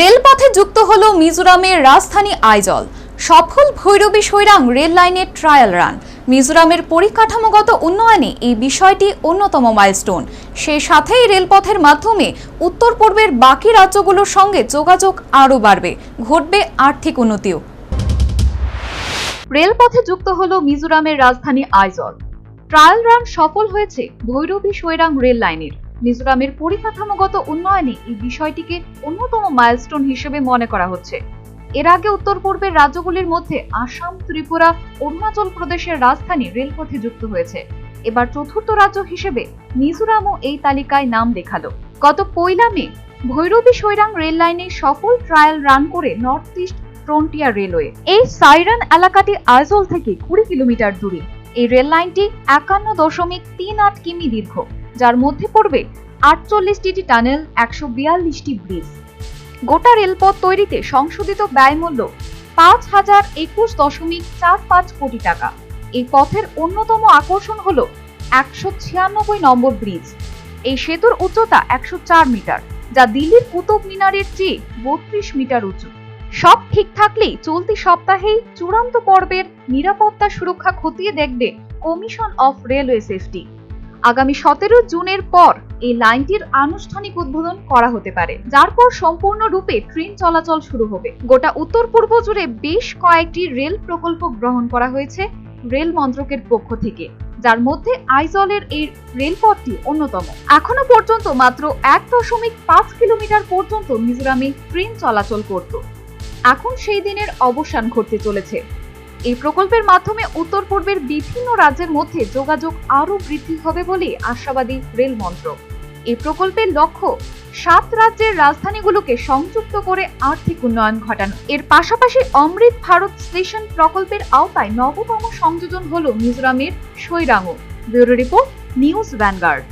রেলপথে যুক্ত হল মিজোরামের রাজধানী আইজল। সফল ভৈরবী সৈরাং রেল লাইনের ট্রায়াল রান মিজোরামের পরিকাঠামোগত উন্নয়নে এই বিষয়টি অন্যতম মাইলস্টোন সেই সাথেই রেলপথের মাধ্যমে উত্তর পূর্বের বাকি রাজ্যগুলোর সঙ্গে যোগাযোগ আরও বাড়বে, ঘটবে আর্থিক উন্নতিও। রেলপথে যুক্ত হল মিজোরামের রাজধানী আইজল। ট্রায়াল রান সফল হয়েছে ভৈরবী সৈরাং রেল লাইনের। মিজোরামের পরিকাঠামোগত উন্নয়নে এই বিষয়টিকে অন্যতম মাইলস্টোন হিসেবে মনে করা হচ্ছে। এর আগে উত্তর পূর্বের রাজ্যগুলির মধ্যে আসাম, ত্রিপুরা, অরুণাচল প্রদেশের রাজধানী রেলপথে যুক্ত হয়েছে। এবার চতুর্থ রাজ্য হিসেবে মিজোরামও এই তালিকায় নাম দেখাল। গত পয়লা মে, ভৈরবী সৈরাং রেল লাইনে সফল ট্রায়াল রান করে নর্থ ইস্ট ফ্রন্টিয়ার রেলওয়ে। এই সাইরান এলাকাটি আইজল থেকে কুড়ি কিলোমিটার দূরে। এই রেল লাইনটি একান্ন দশমিক তিন আট কিমি দীর্ঘ। যার মধ্যে পড়বে আটচল্লিশটি টানেল, একশো বিয়াল্লিশটি ব্রিজ। গোটা রেলপথ তৈরিতে সংশোধিত ব্যয়মূল্য পাঁচ হাজার একুশ দশমিক চার পাঁচ কোটি টাকা। এই পথের অন্যতম আকর্ষণ হল একশো ছিয়ানব্বই নম্বর ব্রিজ। এই সেতুর উচ্চতা একশো চার মিটার, যা দিল্লির কুতুব মিনারের চেয়ে বত্রিশ মিটার উঁচু। সব ঠিক থাকলেই চলতি সপ্তাহেই চূড়ান্ত পর্বের নিরাপত্তা সুরক্ষা খতিয়ে দেখবে কমিশন অফ রেলওয়ে সেফটি। আগামী সতেরো জুনের পর এই লাইনটির আনুষ্ঠানিক উদ্বোধন করা হতে পারে। যার পর সম্পূর্ণরূপে ট্রেন চলাচল শুরু হবে। গোটা উত্তর পূর্ব জুড়ে বেশ কয়েকটি রেল প্রকল্প গ্রহণ করা হয়েছে রেল মন্ত্রকের পক্ষ থেকে, যার মধ্যে আইজলের এই রেলপথটি অন্যতম। এখনও পর্যন্ত মাত্র এক দশমিক পাঁচ কিলোমিটার পর্যন্ত মিজোরামে ট্রেন চলাচল করত। এখন সেই দিনের অবসান ঘটতে চলেছে। এই প্রকল্পের মাধ্যমে উত্তর পূর্বের বিভিন্ন রাজ্যের মধ্যে যোগাযোগ আরও বৃদ্ধি হবে বলে আশাবাদী রেল মন্ত্রক। এই প্রকল্পের লক্ষ্য, সাত রাজ্যের রাজধানীগুলোকে সংযুক্ত করে আর্থিক উন্নয়ন ঘটানো। এর পাশাপাশি অমৃত ভারত স্টেশন প্রকল্পের আওতায় নবতম সংযোজন হল মিজোরামের Sairang. Bureau report, News Vanguard.